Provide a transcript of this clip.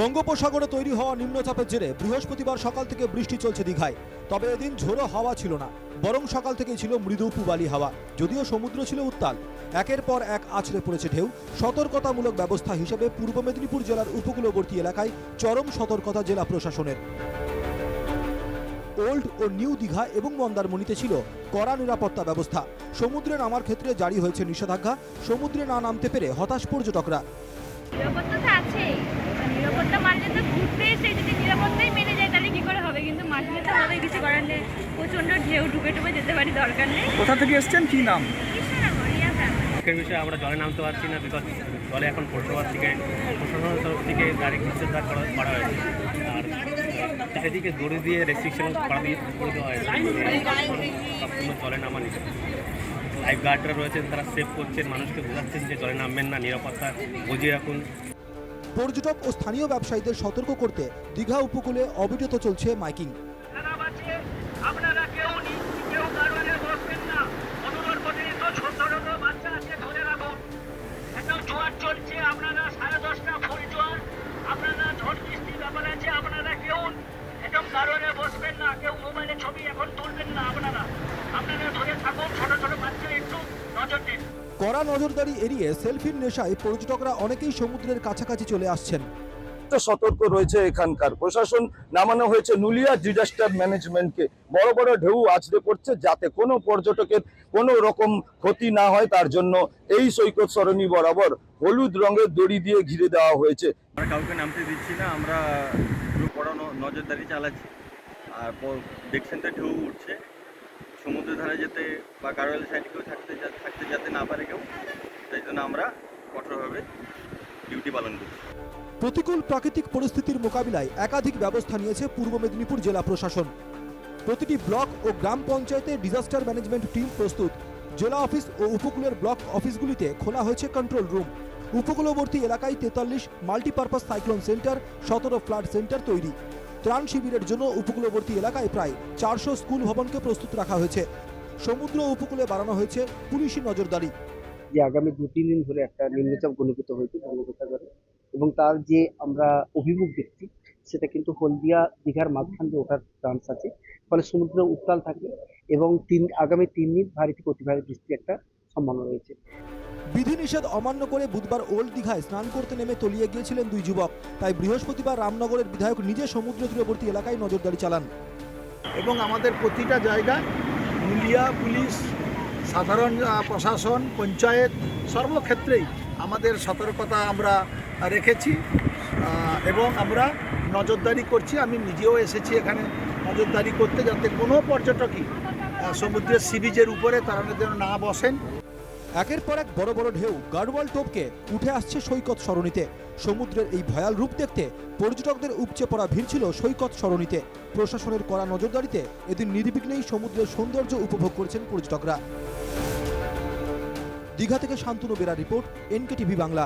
বঙ্গোপসাগরে তৈরি হওয়া নিম্নচাপের জেরে বৃহস্পতিবার সকাল থেকে বৃষ্টি চলছে দীঘায়। তবে এদিন ঝোড়ো হাওয়া ছিল না, বরং সকাল থেকেই ছিল মৃদু পুবালি হাওয়া, যদিও সমুদ্র ছিল উত্তাল। একের পর এক আছড়ে পড়েছে ঢেউ। সতর্কতামূলক ব্যবস্থা হিসেবে পূর্ব মেদিনীপুর জেলার উপকূলবর্তী এলাকায় চরম সতর্কতা জেলা প্রশাসনের। ওল্ড ও নিউ দীঘা এবং মন্দারমণিতে ছিল কড়া নিরাপত্তা ব্যবস্থা। সমুদ্রে নামার ক্ষেত্রে জারি হয়েছে নিষেধাজ্ঞা। সমুদ্রে না নামতে পেরে হতাশ পর্যটকরা নিরাপত্তা মানলে তো ঘুরতে এসে যদি নিরাপত্তাই মেনে যায় তাহলে কি করে হবে কিন্তু মাঝখানে তো আমাদের কিছু করার নেই প্রচণ্ড ঢেউ ডুবে ডুবে যেতে পারি দরকার নেই। কোথা থেকে এসছেন? কি নাম? আজকের বিষয়ে আমরা জলে নামতে পারছি না বিকজ জলে এখন পৌরসভার থেকে প্রশাসনের তরফ থেকে ডাইরেক্ট নিষেধাজ্ঞা করা করা হয়েছে। আর চারিদিকে দড়ি দিয়ে রেস্ট্রিকশন করা দিয়ে করে দেওয়া হয়েছে। জলে নামা নিষেধ। লাইফ গার্ডরা রয়েছেন তারা সেভ করছেন মানুষকে বোঝাচ্ছেন যে জলে নামবেন না নিরাপত্তা বুঝিয়ে রাখুন। পর্যটক ও স্থানীয় ব্যবসায়ীদের সতর্ক করতে দীঘা উপকূলে অবিরত চলছে মাইকিং যারা বাঁচে আপনারা কেউ নি- কেউ কারণে বসবেন না অনুরোধ করে তো ছোট ছোট বাচ্চা আছে ধরে রাখুন একদম জোয়ার চলছে আপনারা সাড়ে দশটা ফুল জোয়ার আপনারা ঝড় বৃষ্টির ব্যাপার আছে আপনারা কেউ একদম কারণে বসবেন না কেউ মোবাইলে ছবি এখন তুলবেন না আপনারা। আপনারা ধরে থাকুন ছোট ছোট বাচ্চা একটু নজর দিন। কড়া নজরদারি এড়িয়ে সেলফির নেশায় পর্যটকরা অনেকেই সমুদ্রের কাছাকাছি চলে আসছেন। তো সতর্ক রয়েছে এখানকার। প্রশাসন নামানো হয়েছে নুলিয়া ডিজাস্টার ম্যানেজমেন্টকে। বড় বড় ঢেউ আছড়ে পড়ছে যাতে কোনো পর্যটকের কোনো রকম ক্ষতি না হয় তার জন্য এই সৈকত সরণি বরাবর হলুদ রঙের দড়ি দিয়ে ঘিরে দেওয়া হয়েছে। আমরা কাউকে নামতে দিচ্ছি না আমরা ন- নজরদারি চালাচ্ছি। আর দেখছেন তো ঢেউ উঠছে। সমুদ্রের ধারে যেতে বা গাড়োয়াল সাইডে কেউ থাকতে থাকতে যাতে না পারে কেউ, তাই জন্য আমরা কঠোরভাবে ডিউটি পালন করছি। প্রতিকূল প্রাকৃতিক পরিস্থিতির মোকাবিলায় একাধিক ব্যবস্থা নিয়েছে পূর্ব মেদিনীপুর জেলা প্রশাসন। প্রতিটি ব্লক ও গ্রাম পঞ্চায়েতে ডিজাস্টার ম্যানেজমেন্ট টিম প্রস্তুত। জেলা অফিস ও উপকূলের ব্লক অফিসগুলিতে খোলা হয়েছে কন্ট্রোল রুম উপকূলবর্তী এলাকায় তেতাল্লিশ মাল্টিপারপাস সাইক্লোন সেন্টার, সতেরো ফ্লাড সেন্টার তৈরি। ত্রাণ শিবিরের জন্য উপকূলবর্তী এলাকায় প্রায় চারশো স্কুল ভবনকে প্রস্তুত রাখা হয়েছে। সমুদ্র উপকূলে বাড়ানো হয়েছে পুলিশি নজরদারি। যে আগামী দু তিন দিন ধরে একটা নিম্নচাপ ঘনীভূত হয়েছে বঙ্গোপসাগরে এবং তার যে আমরা অভিমুখ দেখছি, সেটা কিন্তু হলদিয়া দীঘার মাঝখান দিয়ে ওঠার চান্স আছে। ফলে সমুদ্র উত্তাল থাকবে এবং তিন, আগামী তিন দিন ভারী থেকে অতি ভারী বৃষ্টির একটা সম্ভাবনা রয়েছে। বিধিনিষেধ অমান্য করে বুধবার ওল্ড দীঘায় স্নান করতে নেমে তলিয়ে গিয়েছিলেন দুই যুবক। তাই বৃহস্পতিবার রামনগরের বিধায়ক নিজে সমুদ্র তীরবর্তী এলাকায় নজরদারি চালান। এবং আমাদের প্রতিটা জায়গায় নুলিয়া পুলিশ, সাধারণ প্রশাসন, পঞ্চায়েত, সর্বক্ষেত্রেই আমাদের সতর্কতা আমরা রেখেছি এবং আমরা নজরদারি করছি। আমি নিজেও এসেছি এখানে নজরদারি করতে যাতে কোনো পর্যটকই সমুদ্রের সি বিচের উপরে তারা যেন না বসেন। একের পর এক বড় বড় ঢেউ গার্ডওয়াল টোপকে উঠে আসছে সৈকত সরণিতে। সমুদ্রের এই ভয়াল রূপ দেখতে পর্যটকদের উপচে পড়া ভিড় ছিল সৈকত সরণিতে। প্রশাসনের কড়া নজরদারিতে এদিন নির্বিঘ্নেই সমুদ্রের সৌন্দর্য উপভোগ করছেন পর্যটকরা। দীঘা থেকে শান্তনু বেরা রিপোর্ট, এনকেটিভি বাংলা।